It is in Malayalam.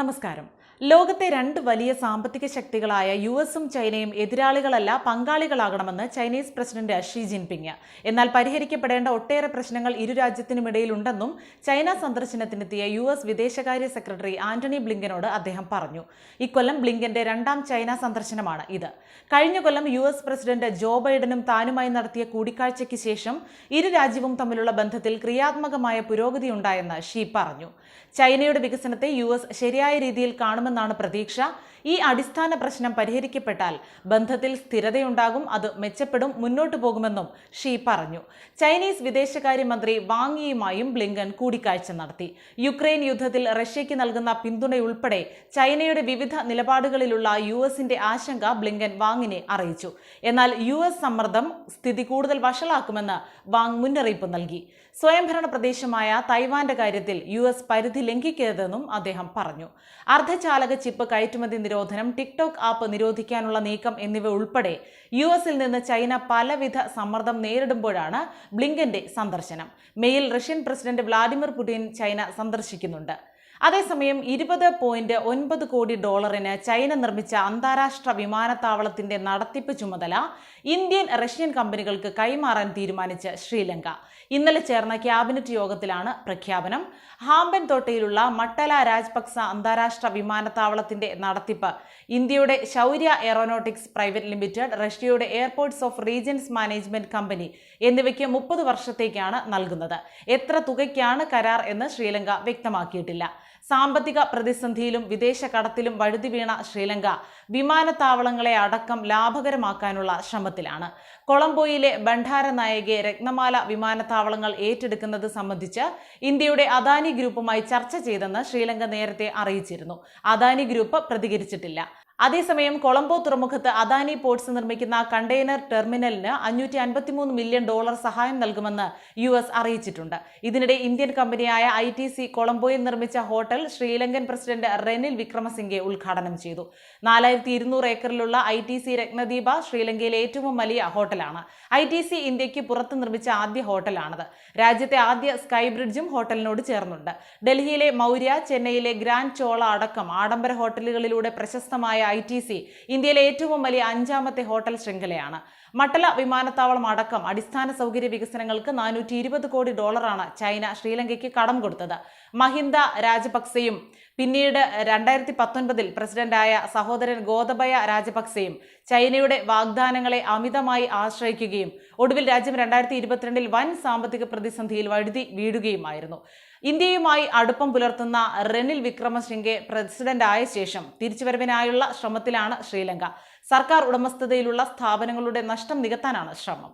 നമസ്കാരം. ലോകത്തെ രണ്ട് വലിയ സാമ്പത്തിക ശക്തികളായ യു എസും ചൈനയും എതിരാളികളല്ല പങ്കാളികളാകണമെന്ന് ചൈനീസ് പ്രസിഡന്റ് ഷീ ജിൻപിങ്. എന്നാൽ പരിഹരിക്കപ്പെടേണ്ട ഒട്ടേറെ പ്രശ്നങ്ങൾ ഇരു രാജ്യത്തിനുമിടയിലുണ്ടെന്നും ചൈന സന്ദർശനത്തിനെത്തിയ യു എസ് വിദേശകാര്യ സെക്രട്ടറി ആന്റണി ബ്ലിങ്കനോട് അദ്ദേഹം പറഞ്ഞു. ഇക്കൊല്ലം ബ്ലിങ്കന്റെ രണ്ടാം ചൈന സന്ദർശനമാണ് ഇത്. കഴിഞ്ഞ കൊല്ലം യു എസ് പ്രസിഡന്റ് ജോ ബൈഡനും താനുമായി നടത്തിയ കൂടിക്കാഴ്ചയ്ക്ക് ശേഷം ഇരു രാജ്യവും തമ്മിലുള്ള ബന്ധത്തിൽ ക്രിയാത്മകമായ പുരോഗതിയുണ്ടായെന്ന് ഷീ പറഞ്ഞു. ചൈനയുടെ വികസനത്തെ യു എസ് ശരിയായ രീതിയിൽ കാണുമെന്നാണ് പ്രതീക്ഷ. ഈ അടിസ്ഥാന പ്രശ്നം പരിഹരിക്കപ്പെട്ടാൽ ബന്ധത്തിൽ സ്ഥിരതയുണ്ടാകും അത് മെച്ചപ്പെടും മുന്നോട്ടു പോകുമെന്നും ഷീ പറഞ്ഞു. ചൈനീസ് വിദേശകാര്യമന്ത്രി വാങ് യിയുമായും ബ്ലിങ്കൻ കൂടിക്കാഴ്ച നടത്തി. യുക്രൈൻ യുദ്ധത്തിൽ റഷ്യയ്ക്ക് നൽകുന്ന പിന്തുണയുൾപ്പെടെ ചൈനയുടെ വിവിധ നിലപാടുകളിലുള്ള യു എസിന്റെ ആശങ്ക ബ്ലിങ്കൻ വാങ്ങിനെ അറിയിച്ചു. എന്നാൽ യു എസ് സമ്മർദ്ദം സ്ഥിതി കൂടുതൽ വഷളാക്കുമെന്ന് വാങ് മുന്നറിയിപ്പ് നൽകി. സ്വയംഭരണ പ്രദേശമായ തൈവാന്റെ കാര്യത്തിൽ യു എസ് പരിധി ലംഘിക്കരുതെന്നും അദ്ദേഹം പറഞ്ഞു. അർദ്ധചാലക ചിപ്പ് കയറ്റുമതി നിരോധനം ടിക്ടോക്ക് ആപ്പ് നിരോധിക്കാനുള്ള നീക്കം എന്നിവ ഉൾപ്പെടെ യു എസിൽ നിന്ന് ചൈന പലവിധ സമ്മർദ്ദം നേരിടുമ്പോഴാണ് ബ്ലിങ്കന്റെ സന്ദർശനം. Mail Russian president Vladimir Putin China സന്ദർശിക്കുന്നുണ്ട്. അതേസമയം ഇരുപത് പോയിന്റ് ഒൻപത് കോടി ഡോളറിന് ചൈന നിർമ്മിച്ച അന്താരാഷ്ട്ര വിമാനത്താവളത്തിന്റെ നടത്തിപ്പ് ചുമതല ഇന്ത്യൻ റഷ്യൻ കമ്പനികൾക്ക് കൈമാറാൻ തീരുമാനിച്ച ശ്രീലങ്ക. ഇന്നലെ ചേർന്ന ക്യാബിനറ്റ് യോഗത്തിലാണ് പ്രഖ്യാപനം. ഹാമ്പൻ തോട്ടയിലുള്ള മട്ടല രാജപക്സ അന്താരാഷ്ട്ര വിമാനത്താവളത്തിന്റെ നടത്തിപ്പ്. ഇന്ത്യയുടെ ശൗര്യ എയറോനോട്ടിക്സ് പ്രൈവറ്റ് ലിമിറ്റഡ് റഷ്യയുടെ airports of regions management company എന്നിവയ്ക്ക് മുപ്പത് വർഷത്തേക്കാണ് നൽകുന്നത്. എത്ര തുകയ്ക്കാണ് കരാർ എന്ന് ശ്രീലങ്ക വ്യക്തമാക്കിയിട്ടില്ല. സാമ്പത്തിക പ്രതിസന്ധിയിലും വിദേശ കടത്തിലും വഴുതി വീണ ശ്രീലങ്ക വിമാനത്താവളങ്ങളെ അടക്കം ലാഭകരമാക്കാനുള്ള ശ്രമത്തിലാണ്. കൊളംബോയിലെ ബണ്ഡാര നായകെ രത്നമാല വിമാനത്താവളങ്ങൾ ഏറ്റെടുക്കുന്നത് സംബന്ധിച്ച് ഇന്ത്യയുടെ അദാനി ഗ്രൂപ്പുമായി ചർച്ച ചെയ്തെന്ന് ശ്രീലങ്ക നേരത്തെ അറിയിച്ചിരുന്നു. അദാനി ഗ്രൂപ്പ് പ്രതികരിച്ചിട്ടില്ല. അതേസമയം കൊളംബോ തുറമുഖത്ത് അദാനി പോർട്സ് നിർമ്മിക്കുന്ന കണ്ടെയ്നർ ടെർമിനലിന് അഞ്ഞൂറ്റി അൻപത്തിമൂന്ന് മില്യൺ ഡോളർ സഹായം നൽകുമെന്ന് യു എസ് അറിയിച്ചിട്ടുണ്ട്. ഇതിനിടെ ഇന്ത്യൻ കമ്പനിയായ ഐ ടി സി കൊളംബോയിൽ നിർമ്മിച്ച ഹോട്ടൽ ശ്രീലങ്കൻ പ്രസിഡന്റ് റെനിൽ വിക്രമസിംഗെ ഉദ്ഘാടനം ചെയ്തു. നാലായിരത്തി ഇരുന്നൂറ് ഏക്കറിലുള്ള ഐ ടി സി രത്നദീപ ശ്രീലങ്കയിലെ ഏറ്റവും വലിയ ഹോട്ടലാണ്. ഐ ടി സി ഇന്ത്യയ്ക്ക് പുറത്ത് നിർമ്മിച്ച ആദ്യ ഹോട്ടലാണത് രാജ്യത്തെ ആദ്യ സ്കൈ ബ്രിഡ്ജും ഹോട്ടലിനോട് ചേർന്നുണ്ട്. ഡൽഹിയിലെ മൗര്യ ചെന്നൈയിലെ ഗ്രാൻഡ് ചോള അടക്കം ആഡംബര ഹോട്ടലുകളിലൂടെ പ്രശസ്തമായ ഐ ടി സി ഇന്ത്യയിലെ ഏറ്റവും വലിയ അഞ്ചാമത്തെ ഹോട്ടൽ ശൃംഖലയാണ്. മട്ടല വിമാനത്താവളം അടക്കം അടിസ്ഥാന സൗകര്യ വികസനങ്ങൾക്ക് നാനൂറ്റി കോടി ഡോളറാണ് ചൈന ശ്രീലങ്കയ്ക്ക് കടം കൊടുത്തത്. മഹിന്ദ രാജപക്സെയും പിന്നീട് രണ്ടായിരത്തി പത്തൊൻപതിൽ പ്രസിഡന്റായ സഹോദരൻ ഗോതബയ രാജപക്സെയും ചൈനയുടെ വാഗ്ദാനങ്ങളെ അമിതമായി ആശ്രയിക്കുകയും ഒടുവിൽ രാജ്യം രണ്ടായിരത്തി ഇരുപത്തിരണ്ടിൽ വൻ സാമ്പത്തിക പ്രതിസന്ധിയിൽ വഴുതി വീഴുകയുമായിരുന്നു. ഇന്ത്യയുമായി അടുപ്പം പുലർത്തുന്ന റെനിൽ വിക്രമസിംഗെ പ്രസിഡന്റായ ശേഷം തിരിച്ചുവരവിനായുള്ള ശ്രമത്തിലാണ് ശ്രീലങ്ക. സർക്കാർ ഉടമസ്ഥതയിലുള്ള സ്ഥാപനങ്ങളുടെ നഷ്ടം നികത്താനാണ് ശ്രമം.